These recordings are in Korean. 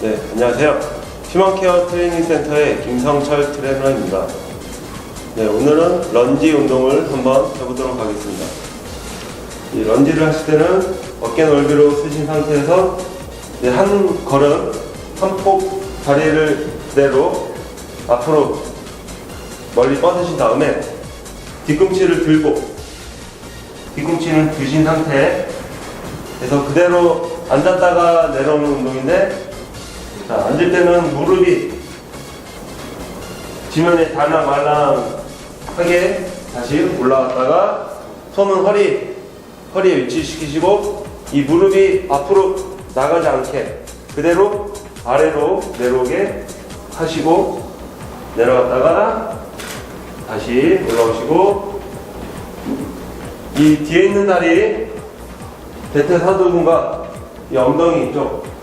네, 안녕하세요. 휴먼케어 트레이닝 센터의 김성철 트레이너입니다. 네, 오늘은 런지 운동을 한번 해보도록 하겠습니다. 이 런지를 하실 때는 어깨 넓이로 쓰신 상태에서 네, 한 걸음, 한 폭 다리를 그대로 앞으로 멀리 뻗으신 다음에 뒤꿈치를 들고 뒤꿈치는 드신 상태에 그래서 그대로 앉았다가 내려오는 운동인데 자, 앉을 때는 무릎이 지면에 달랑말랑하게 다시 올라갔다가 손은 허리, 허리에 위치시키시고 이 무릎이 앞으로 나가지 않게 그대로 아래로 내려오게 하시고 내려갔다가 다시 올라오시고 이 뒤에 있는 다리 대퇴사두근과 이 엉덩이 쪽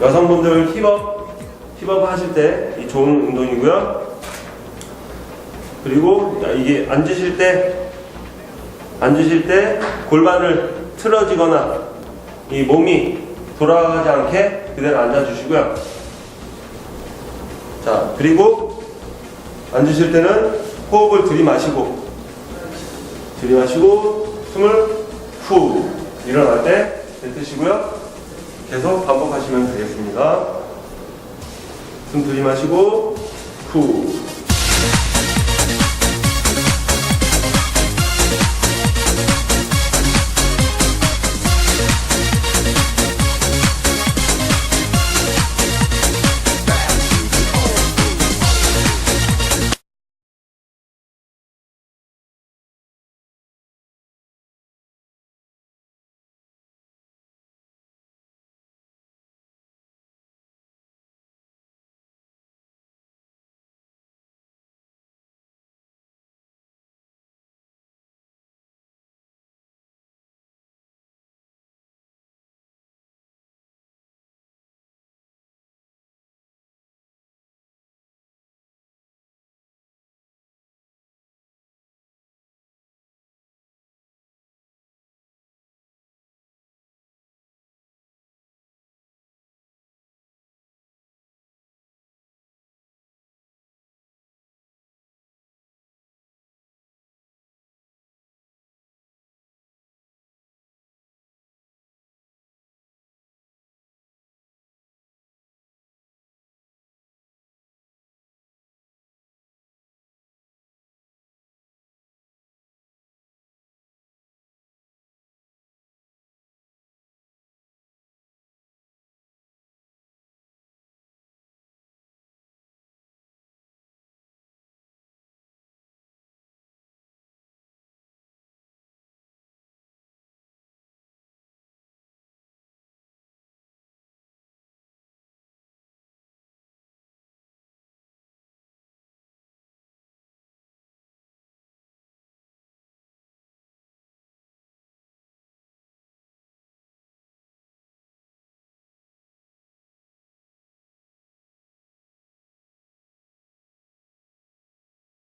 여성분들 힙업 힙업 하실 때이 좋은 운동이고요. 그리고 이게 앉으실 때 앉으실 때 골반을 틀어지거나 이 몸이 돌아가지 않게 그대로 앉아 주시고요. 자, 그리고 앉으실 때는 호흡을 들이마시고 들이마시고 숨을 후 일어날 때 뱉으시고요. 계속 반복하시면 되겠습니다. 숨 들이마시고 후